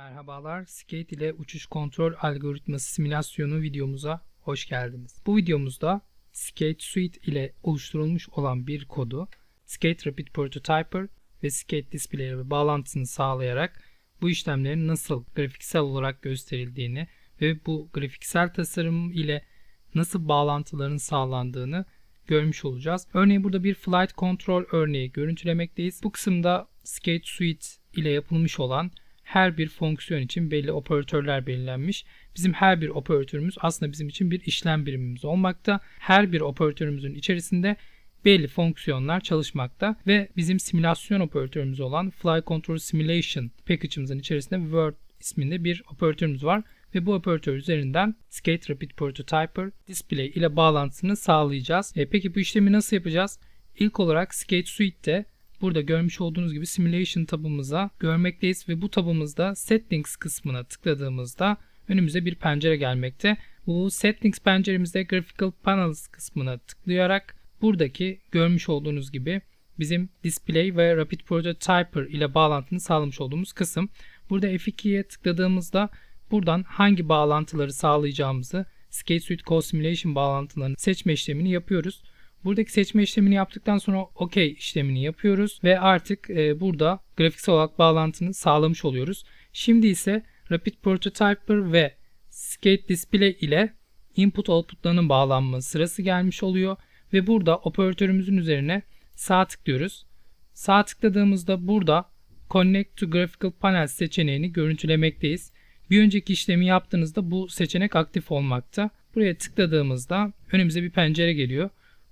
Merhabalar, Skate ile uçuş kontrol algoritması simülasyonu videomuza hoş geldiniz. Bu videomuzda Skate Suite ile oluşturulmuş olan bir kodu Skate Rapid Prototyper ve Skate Display ile bağlantısını sağlayarak bu işlemlerin nasıl grafiksel olarak gösterildiğini ve bu grafiksel tasarım ile nasıl bağlantıların sağlandığını görmüş olacağız. Örneğin burada bir flight control örneği görüntülemekteyiz. Bu kısımda Skate Suite ile yapılmış olan her bir fonksiyon için belli operatörler belirlenmiş. Bizim her bir operatörümüz aslında bizim için bir işlem birimimiz olmakta. Her bir operatörümüzün içerisinde belli fonksiyonlar çalışmakta ve bizim simülasyon operatörümüz olan Fly Control Simulation package'ımızın içerisinde Word isminde bir operatörümüz var ve bu operatör üzerinden Skate Rapid Prototyper Display ile bağlantısını sağlayacağız. E, peki bu işlemi nasıl yapacağız? İlk olarak Skate Suite'te Burada görmüş olduğunuz gibi Simulation tabımıza görmekteyiz ve bu tabımızda Settings kısmına tıkladığımızda önümüze bir pencere gelmekte. Bu Settings penceremizde Graphical Panels kısmına tıklayarak buradaki görmüş olduğunuz gibi bizim Display ve Rapid Prototyper ile bağlantını sağlamış olduğumuz kısım. Burada F2'ye tıkladığımızda buradan hangi bağlantıları sağlayacağımızı Skate Suite Simulation bağlantılarını seçme işlemini yapıyoruz. Buradaki seçme işlemini yaptıktan sonra OK işlemini yapıyoruz ve artık e, burada grafiksel olarak bağlantını sağlamış oluyoruz. Şimdi ise Rapid Prototyper ve Skate Display ile input outputlarının bağlanma sırası gelmiş oluyor ve burada operatörümüzün üzerine sağ tıklıyoruz. Sağ tıkladığımızda burada Connect to Graphical Panel seçeneğini görüntülemekteyiz. Bir önceki işlemi yaptığınızda bu seçenek aktif olmakta. Buraya tıkladığımızda önümüze bir pencere geliyor.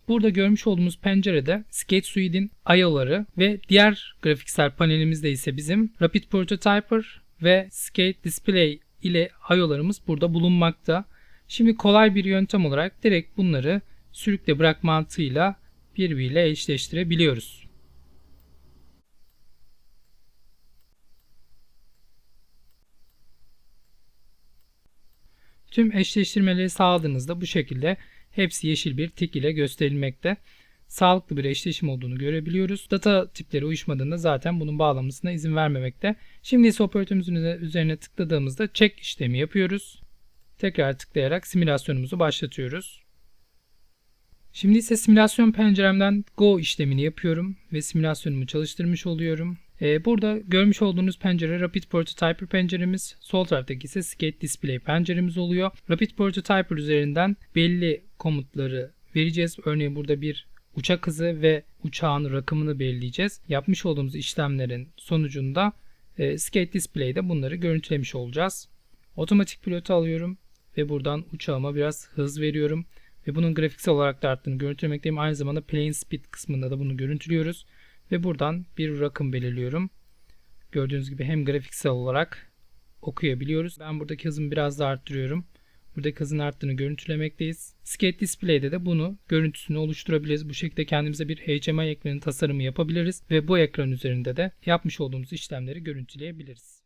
Burada görmüş olduğumuz pencerede Skate Suite'in IO'ları ve diğer grafiksel panelimizde ise bizim Rapid Prototyper ve Skate Display ile IO'larımız burada bulunmakta. Şimdi kolay bir yöntem olarak direkt bunları sürükle bırak mantığıyla birbiriyle eşleştirebiliyoruz. Tüm eşleştirmeleri sağladığınızda bu şekilde hepsi yeşil bir tik ile gösterilmekte. Sağlıklı bir eşleşim olduğunu görebiliyoruz. Data tipleri uyuşmadığında zaten bunun bağlanmasına izin vermemekte. Şimdi ise operatörümüzün üzerine tıkladığımızda check işlemi yapıyoruz. Tekrar tıklayarak simülasyonumuzu başlatıyoruz. Şimdi ise simülasyon penceremden Go işlemini yapıyorum ve simülasyonumu çalıştırmış oluyorum. Ee, burada görmüş olduğunuz pencere Rapid Prototyper penceremiz. Sol taraftaki ise Skate Display penceremiz oluyor. Rapid Prototyper üzerinden belli komutları vereceğiz. Örneğin burada bir uçak hızı ve uçağın rakımını belirleyeceğiz. Yapmış olduğumuz işlemlerin sonucunda e, Skate Display'de bunları görüntülemiş olacağız. Otomatik pilotu alıyorum ve buradan uçağıma biraz hız veriyorum. Ve bunun grafiksel olarak da arttığını görüntülemekteyim. Aynı zamanda Plane Speed kısmında da bunu görüntülüyoruz. Ve buradan bir rakım belirliyorum. Gördüğünüz gibi hem grafiksel olarak okuyabiliyoruz. Ben buradaki hızımı biraz da arttırıyorum. Buradaki hızın arttığını görüntülemekteyiz. Skate Display'de de bunu görüntüsünü oluşturabiliriz. Bu şekilde kendimize bir HMI ekranı tasarımı yapabiliriz ve bu ekran üzerinde de yapmış olduğumuz işlemleri görüntüleyebiliriz.